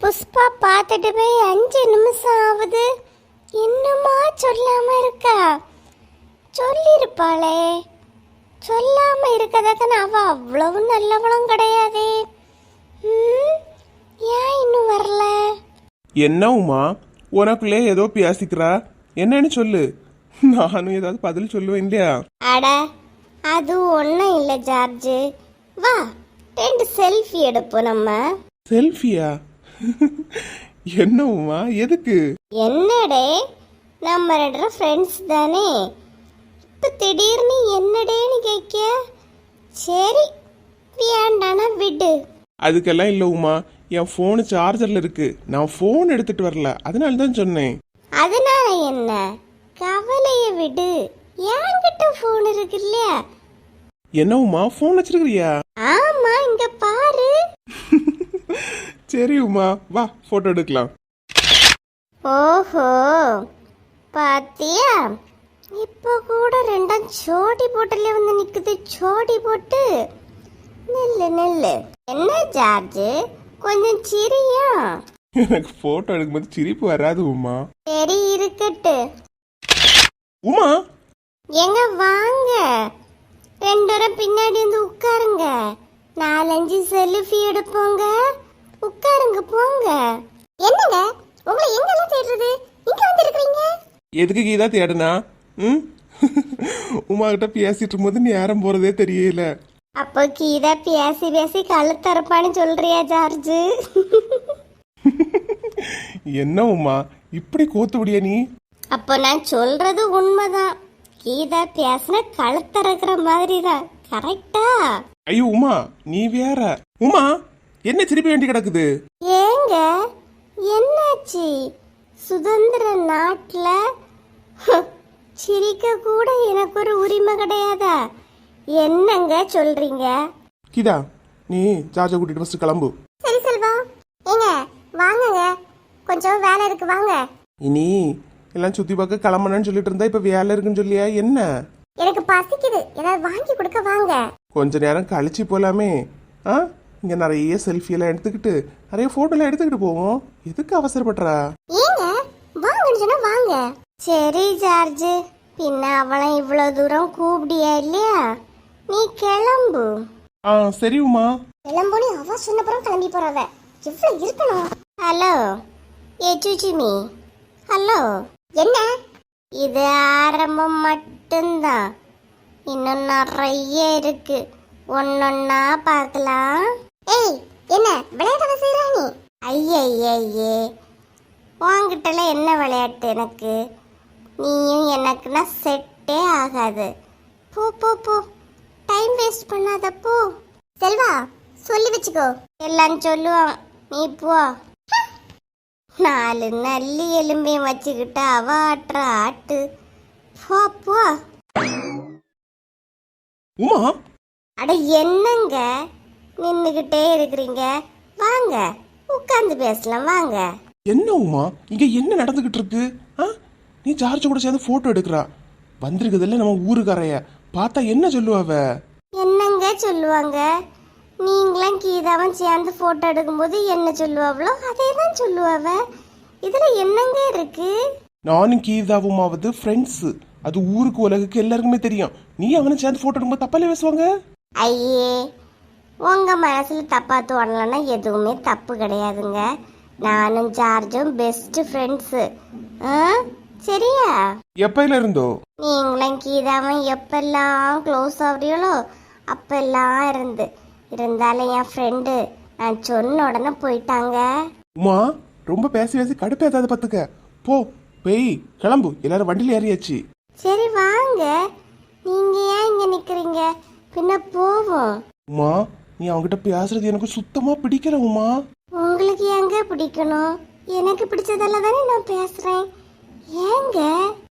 புஷ்பா பார்த்துட்டு போய் அஞ்சு நிமிஷம் ஆகுது. இன்னுமா சொல்லாம இருக்கா? சொல்லிருப்பாளே சொல்லாம இருக்கதாக்க அவ அவ்வளவு நல்லவளும் கிடையாதே. ஏன் இன்னும் வரல? என்ன உமா? உனக்குள்ளே ஏதோ பேசிக்கிறா என்னன்னு சொல்லு. நானும் ஏதாவது பதில் சொல்லுவேன் இல்லையா? அட அது ஒன்றும் இல்லை ஜார்ஜ். வா ரெண்டு செல்ஃபி எடுப்போம் நம்ம. செல்ஃபியா? என்ன உமா எதுக்கு? என்னடே நம்ம ரெண்டு ஃப்ரெண்ட்ஸ் தானே. இப்போ திடீர்னு என்னடேன்னு கேட்க? சரி வேண்டானா விடு. அதுக்கெல்லாம் இல்லை உமா என் ஃபோனு சார்ஜரில் இருக்கு. நான் ஃபோன் எடுத்துட்டு வரல அதனால தான் சொன்னேன். அதனால என்ன? கவலைய விடு. என்கிட்ட ஃபோன் இருக்கு இல்லையா? என்ன உமா ஃபோன் வச்சிருக்கிறியா? ஆமா இங்க பாரு. சரி உமா. வா ஃபோட்டோ எடுக்கலாம். ஓஹோ பாத்தியா? இப்போ கூட ரெண்டாம் ஜோடி போட்டுல வந்து நிக்குது ஜோடி போட்டு. நெல்லு நெல்லு. என்ன ஜார்ஜ்? கொஞ்சம் சிரியா? எனக்கு ஃபோட்டோ எடுக்கும்போது சிரிப்பு வராது உமா. சரி இருக்கட்டு. உமா! எங்க வாங்க? ரெண்டு பேரும் பின்னாடி வந்து உட்காருங்க. நாலஞ்சு செல்ஃபி எடுப்போங்க. உட்காருங்க போங்க. என்னங்க? உங்களை எங்கெல்லாம் தேடுறது? இங்க வந்து எதுக்கு கீதா தேடுனா? ம்? உமா கிட்ட பேசிட்டு இருக்கும்போது நேரம் போறதே தெரியல. அப்போ கீதா பேசி பேசி கழுத்தரப்பான்னு சொல்றியா ஜார்ஜ்? என்ன உமா? இப்படி கோத்துபடியா நீ? அப்போ நான் சொல்றது உண்மைதான். கீதா பேசின கழுத்தறக்கிற மாதிரி தான் கரெக்டா ஐயோ உமா நீ வேற. உமா என்ன திருப்பி வேண்டி கிடக்குது? ஏங்க என்னாச்சு? சுதந்திர நாட்டுல சிரிக்க கூட எனக்கு ஒரு உரிமை கிடையாதா? என்னங்க சொல்றீங்க? கீதா நீ ஜார்ஜை கூட்டிட்டு ஃபர்ஸ்ட் கிளம்பு. சரி செல்வா. ஏங்க வாங்குங்க. கொஞ்சம் வேலை இருக்கு வாங்க. இனி எல்லாம் சுத்தி பார்க்க கிளம்பணும்னு சொல்லிட்டு இருந்தா இப்ப வேலை இருக்குன்னு சொல்லியா என்ன? எனக்கு பசிக்குது. ஏதாவது வாங்கி கொடுக்க வாங்க. கொஞ்ச நேரம் கழிச்சு போலாமே. ஆ? இங்க நிறைய செல்ஃபி எல்லாம் எடுத்துக்கிட்டு நிறைய போட்டோ எல்லாம் எடுத்துக்கிட்டு போவோம். எதுக்கு அவசரப்படுறா? ஏங்க வாங்கன்னு சொன்னா வாங்க. சரி ஜார்ஜ். பின்ன அவளை இவ்வளவு தூரம் கூப்பிடியா இல்லையா? நீ கிளம்பு. ஆ சரி உமா. கிளம்புனி அவ சொன்னப்புறம் கிளம்பி போறவ. எவ்வளவு இருக்கணும்? ஹலோ. ஏ சுச்சிமி ஹலோ. என்ன? இது ஆரம்பம் மட்டும்தான். இன்னும் நிறைய இருக்கு. ஒன்னொன்னா பார்க்கலாம். ஏய் என்ன விளையாட செய்யறா நீ? ஐயய்யே. உன்கிட்டல என்ன விளையாட்டு எனக்கு? நீயும் எனக்குன்னா செட்டே ஆகாது. போ போ போ. டைம் வேஸ்ட் பண்ணாத போ. செல்வா சொல்லி வச்சுக்கோ. எல்லாம் சொல்லுவான். நீ போ. நாலு நல்லி எலும்பையும் வச்சுக்கிட்டு அவ ஆட்டுற ஆட்டு. போ போ. உமா? அட என்னங்க? நின்னுகிட்டே இருக்கிறீங்க. வாங்க உட்கார்ந்து பேசலாம் வாங்க. என்ன உமா? இங்க என்ன நடந்துகிட்டு இருக்கு? ஆ? நீ ஜார்ஜ் கூட சேர்ந்து போட்டோ எடுக்கிறா. வந்திருக்குதுல்ல நம்ம ஊருக்காரைய. பார்த்தா என்ன சொல்லுவாவ? என்னங்க சொல்லுவாங்க? நீங்களாம் கீதாவும் சேர்ந்து போட்டோ எடுக்கும்போது என்ன சொல்லுவாங்களோ அதே தான் சொல்லுவாவ. இதுல என்னங்க இருக்கு? நானும் கீதாவுமாவது ஃப்ரெண்ட்ஸ் அது ஊருக்கு உலகுக்கு எல்லாருக்குமே தெரியும். நீ அவனை சேர்ந்து போட்டோ எடுக்கும்போது தப்பாலே பேசுவாங்க? ஐயே உங்க மனசுல தப்பா தோணலன்னா எதுவுமே தப்பு கிடையாதுங்க. நானும் ஜார்ஜும் பெஸ்ட் ஃப்ரெண்ட்ஸு சரியா? எப்பையில இருந்தோ நீங்களும் கீதாவும் எப்பெல்லாம் க்ளோஸ் ஆகுறீங்களோ அப்பெல்லாம் இருந்து. இருந்தாலும் என் ஃப்ரெண்டு நான் சொன்ன உடனே போயிட்டாங்க. உமா ரொம்ப பேசி பேசி கடுப்பேத்தாத பத்துக்க போ பெய் கிளம்பு. எல்லாரும் வண்டியில ஏறியாச்சு. சரி வாங்க. நீங்க ஏன் இங்க நிக்கிறீங்க? பின்ன போவோம். உமா நீ அவன்கிட்ட பேசுறது எனக்கு சுத்தமா பிடிக்கல உமா. உங்களுக்கு எங்க பிடிக்கணும்? எனக்கு பிடிச்சதெல்லாம் தானே நான் பேசுறேன். ஏங்க?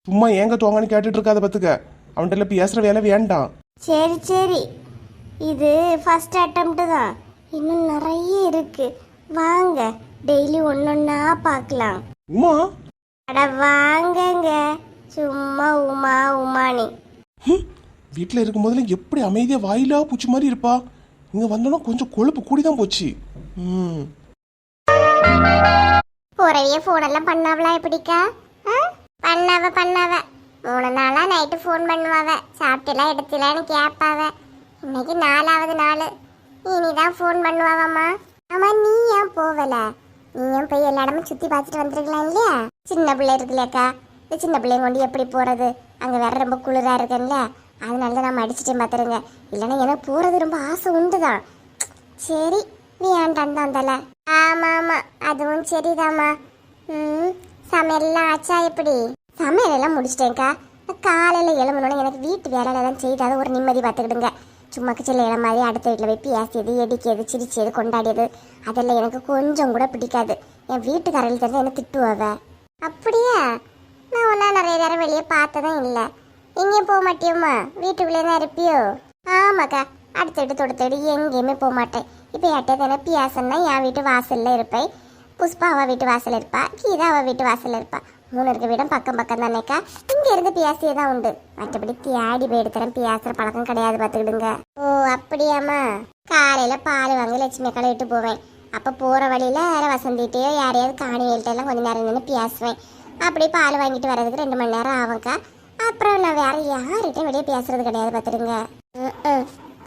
சும்மா ஏங்க தோங்கன்னு கேட்டுட்டு இருக்காத பத்துக்க. அவன்கிட்ட பேசுற வேலை வேண்டாம். சரி சரி. இது ஃபர்ஸ்ட் அட்டம்ப்ட் தான். இன்னும் நிறைய இருக்கு. வாங்க டெய்லி ஒன்னொன்னா பார்க்கலாம் உமா. அட வாங்கங்க. சும்மா உமா உமானி. வீட்டில் இருக்கும் போதுல எப்படி அமைதியா வாயிலா பூச்சி மாதிரி இருப்பா? இங்க வந்தோன்னா கொஞ்சம் கொழுப்பு கூடி தான் போச்சு. ம். போறவைய ஃபோனெல்லாம் பண்ணாவளா எப்படிக்கா? ஆ? பண்ணாவ பண்ணாவ. மூணு நாளா நைட்டு ஃபோன் பண்ணுவாவ. சாப்பிட்டுலாம் எடுத்துலான்னு கேட்பாவ இன்னைக்கு நாலாவது நாள். இனிதான் ஃபோன் பண்ணுவாவம்மா. ஆமா நீ ஏன் போகல நீயும் போய் எல்லா இடமும் சுத்தி பார்த்துட்டு வந்துருக்கலாம் இல்லையா? சின்ன பிள்ளை இருக்குல்லக்கா. இந்த சின்ன பிள்ளைங்க கொண்டு எப்படி போறது? அங்க வேற ரொம்ப குளிரா இருக்குல்ல அதனால தான் நான் அடிச்சிட்டேன் பார்த்துருங்க இல்லைன்னா எனக்கு போகிறது ரொம்ப ஆசை உண்டு தான் சரி நீ தான் தல ஆமாம் ஆமாம் அதுவும் சரிதாம்மா. ம் சமையல்லாம் ஆச்சா எப்படி? சமையலெல்லாம் முடிச்சிட்டேன்க்கா. காலையில் எழுமணுன்னு எனக்கு வீட்டு வேலையெல்லாம் செய்தாத ஒரு நிம்மதி பார்த்துக்கிடுங்க சும்மா கிச்சனில் இள மாதிரி அடுத்த வீட்டில் போய் பேசியது எடிக்கியது சிரிச்சது கொண்டாடியது. அதெல்லாம் எனக்கு கொஞ்சம் கூட பிடிக்காது. என் வீட்டுக்காரர்கள் தெரிஞ்சு என்ன திட்டுவாவ? அப்படியா? நான் ஒன்றா நிறைய நேரம் வெளியே பார்த்ததும் இல்லை. எங்கேயும் போக மாட்டியோம்மா. வீட்டுக்குள்ளே தான் இருப்பியோ? ஆமாக்கா அடுத்தடு தொடுத்தடு எங்கேயுமே போக மாட்டேன். இப்போ யார்ட்டே தானே பியாசன்னா என் வீட்டு வாசலில் இருப்பேன் புஷ்பா அவள் வீட்டு வாசலில் இருப்பா. கீதா அவள் வீட்டு வாசலில் இருப்பா. மூணு இருக்க வீடும் பக்கம் பக்கம் தானேக்கா. இங்கே இருந்து பியாசியே தான் உண்டு. மற்றபடி தேடி போய் எடுத்துறேன் பியாசுற பழக்கம் கிடையாது பார்த்துக்கிடுங்க. ஓ அப்படியாம்மா. காலையில் பால் வாங்கி லட்சுமி அக்கால விட்டு போவேன். அப்போ போகிற வழியில் யாரை வசந்திட்டையோ யாரையாவது காணி எல்லாம் கொஞ்ச நேரம் நின்று பியாசுவேன். அப்படியே பால் வாங்கிட்டு வர்றதுக்கு ரெண்டு மணி நேரம் ஆகும்க்கா. அப்புறம் நான் வேற யார்கிட்டயும் வெளியே பேசுறது கிடையாது பார்த்துருங்க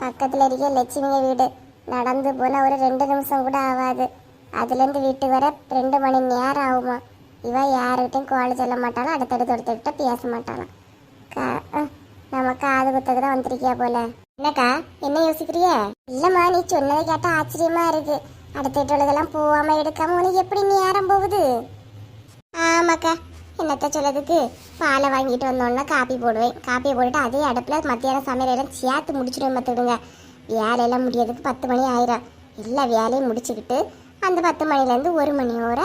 பக்கத்தில் இருக்க லட்சுமிங்க வீடு. நடந்து போனால் ஒரு ரெண்டு நிமிஷம் கூட ஆகாது. அதுலேருந்து வீட்டு வர ரெண்டு மணி நேரம் ஆகுமா? இவ யாருக்கிட்டையும் கோழி சொல்ல மாட்டாலும் அடுத்தடுத்து அடுத்தடுத்த பேச மாட்டாளாம் கா- அஹ், நம்ம காது குத்துக்கு தான் வந்திருக்கியா போல? என்னக்கா என்ன யோசிக்கிறிய? இல்லைம்மா நீ சொன்னதை கேட்டால் ஆச்சரியமா இருக்கு. அடுத்த உள்ளதெல்லாம் போகாமல் எடுக்காம உனக்கு எப்படி நேரம் போகுது? ஆமாக்கா. என்னத்தை சொல்லதுக்கு பாலை வாங்கிட்டு வந்தோன்னா காப்பி போடுவேன் காப்பி போட்டுட்டு அதே அடுப்பில் மத்தியானம் சமையலெல்லாம் சேர்த்து முடிச்சிடுவேன் பார்த்துடுங்க வேலையெல்லாம் முடியறதுக்கு பத்து மணி ஆயிரும் எல்லா வேலையும் முடிச்சுக்கிட்டு அந்த பத்து மணிலேருந்து ஒரு மணி வர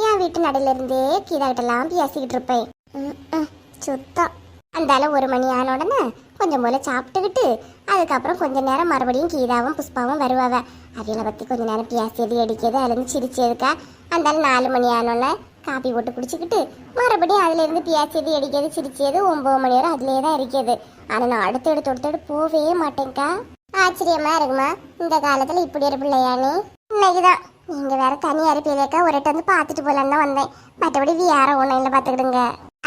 என் வீட்டு நடையிலேருந்தே இருந்தே பேசிக்கிட்டு இருப்பேன் ம், ம், சுத்தம் அந்தால ஒரு மணி ஆன உடனே கொஞ்சம் போல சாப்பிட்டுக்கிட்டு அதுக்கப்புறம் கொஞ்ச நேரம் மறுபடியும் கீதாவும் புஷ்பாவும் வருவாங்க அவியலை பற்றி கொஞ்ச நேரம் பேசியது அடிக்கிறது அதுலேருந்து சிரிச்சதுக்கா அந்தால நாலு மணி ஆனோடனே காப்பி போட்டு குடிச்சுக்கிட்டு மறுபடியும் அதுலேருந்து பியாச்சியது அடிக்கிறது சிரிச்சது ஒம்பது மணி வரை அதுலேயே தான் இருக்குது ஆனால் நான் அடுத்து எடுத்து எடுத்து போவே மாட்டேங்க்கா ஆச்சரியமா இருக்குமா? இந்த காலத்தில் இப்படி ஒரு பிள்ளையானே இன்னைக்கு தான் நீங்கள் வேற தனியாக இருப்பீங்கக்கா ஒரு வந்து பார்த்துட்டு போகலான்னு தான் வந்தேன். மற்றபடி வேற ஒன்றும் பார்த்துக்கிடுங்க.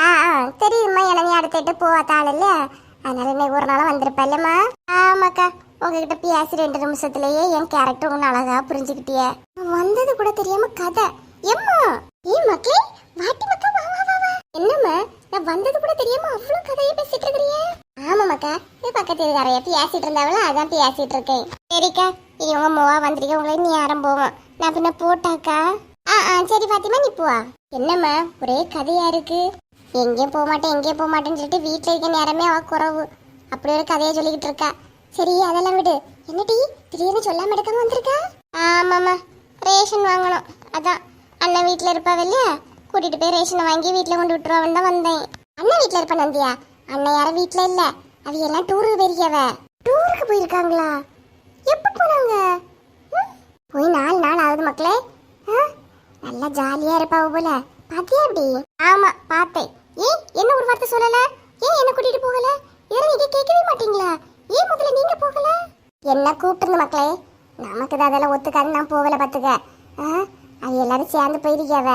ஆ ஆ தெரியுமா எனக்கு நீ அடுத்த எட்டு போவாத்தாள் இல்ல? அதனால இன்னைக்கு ஒரு நாள் வந்திருப்பல்லம்மா ஆமாக்கா உங்ககிட்ட பேசி ரெண்டு நிமிஷத்துலயே என் கேரக்டர் ஒன்று அழகா புரிஞ்சுக்கிட்டிய. வந்தது கூட தெரியாம கதை. எம்மா? ஏ மக்களே வாட்டி மக்கா வா வா வா வா. என்னம்மா? நான் வந்தது கூட தெரியாம அவ்வளவு கதையை பேசிட்டு இருக்கிறிய ஆமா மக்கா. இது பக்கத்து இருக்காரைய பேசிட்டு இருந்தாவள அதான் பேசிட்டு இருக்கேன். சரிக்கா இனி உங்க மூவா வந்திருக்க உங்களை நீ யாரும் போவோம் நான் பின்ன போட்டாக்கா? ஆ ஆ சரி பாத்திமா நீ போவா. என்னம்மா ஒரே கதையா இருக்கு. எங்கேயும் போக மாட்டேன் எங்கேயும் போக மாட்டேன்னு சொல்லிட்டு வீட்டுல இருக்க நேரமே அவ குறவு. அப்படி ஒரு கதையை சொல்லிக்கிட்டு இருக்கா. சரி அதெல்லாம் விடு. என்னடி? திடீர்னு சொல்லாம எடுக்காம வந்திருக்கா? ஆமாம்மா. ரேஷன் வாங்கணும். அதான். அண்ணன் வீட்டில் இருப்பாவ இல்லையா கூட்டிட்டு போய் ரேஷனை வாங்கி வீட்டில் கொண்டு விட்டுருவான்னு தான் வந்தேன். அண்ணன் வீட்டில் இருப்பா நந்தியா? அண்ணன் யாரும் வீட்டில் இல்லை. அவ எல்லாம் டூருக்கு பெரியவ டூருக்கு போயிருக்காங்களா? எப்போ போனாங்க ம்? போய் நாலு நாள் ஆகுது மக்களே. ஆ? நல்லா ஜாலியா இருப்பாவ போல. பாத்தியா அப்படி ஆமா பார்த்தேன். ஏன் என்ன ஒரு வார்த்தை சொல்லல? ஏன் என்ன கூட்டிட்டு போகல? இதெல்லாம் நீங்க கேட்கவே மாட்டீங்களா? ஏன் முதல்ல நீங்க போகல? என்ன கூப்பிட்டு மக்களே? நமக்கு தான் அதெல்லாம் ஒத்துக்காது நான் போகல பாத்துக்க ஆ? அது எல்லாரும் சேர்ந்து போயிருக்காவ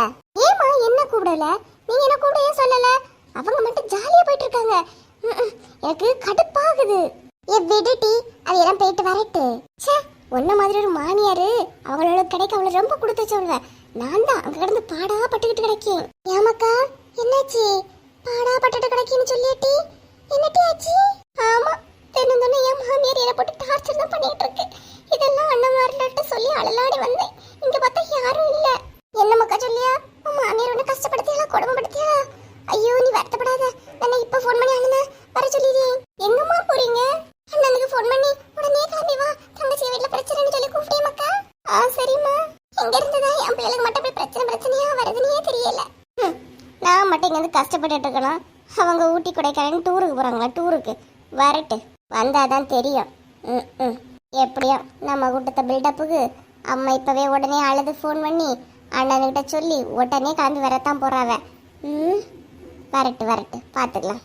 ஏமா என்ன கூப்பிடல? நீங்க என்ன கூப்பிட ஏன் சொல்லல? அவங்க மட்டும் ஜாலியா போயிட்டு இருக்காங்க எனக்கு கடுப்பாகுது. ஏ விடுடி அது எல்லாம் போயிட்டு வரட்டு. ச்சே ஒன்ன மாதிரி ஒரு மாமியாரு அவங்களோட கிடைக்க அவளை ரொம்ப கொடுத்து வச்சவங்க. நான் தான் அங்க கிடந்து பாடா பட்டுக்கிட்டு கிடைக்கேன். ஏமாக்கா என்னாச்சு? பாடா பட்டுட்டு கிடைக்குன்னு சொல்லியாட்டி என்னட்டி ஆச்சு ஆமா தினம் தினம் என் மாமியார் என்ன போட்டு டார்ச்சர் தான் பண்ணிட்டு இருக்கு இதெல்லாம் அண்ணன் சொல்லி அழலாடி வந்தேன் இங்க பார்த்தா யாரும் இல்ல என்ன மக்கா சொல்லியா உன் மாமியார் உன்னை கஷ்டப்படுத்தியா கொடுமைப்படுத்தியா ஐயோ நீ வருத்தப்படாத நான் இப்ப ஃபோன் பண்ணி அண்ணனை வர சொல்லிடுறேன் எங்கம்மா போறீங்க அண்ணனுக்கு ஃபோன் பண்ணி உடனே கிளம்பி வா தங்கச்சி வீட்ல பிரச்சனைன்னு சொல்லி கூப்பிட்டே மக்கா ஆ சரிம்மா. எங்க இருந்துதான் என் பிள்ளைகளுக்கு மட்டும் போய் பிரச்சனை பிரச்சனையா வருதுன்னே தெரியல. ஹம், நான் மட்டும் இங்க வந்து கஷ்டப்பட்டுட்டு இருக்கணும். அவங்க ஊட்டி கொடைக்கானல் டூருக்கு போறாங்களா டூருக்கு வரட்டு வந்தாதான் தெரியும். ம், ம். எப்படியோ நம்ம கூட்டத்தை பில்டப்புக்கு அம்மா இப்பவே உடனே அழுது ஃபோன் பண்ணி அண்ணன்கிட்ட சொல்லி உடனே கிளம்பி வரத்தான் போறாவ. ம் வரட்டு வரட்டு. பார்த்துக்கலாம்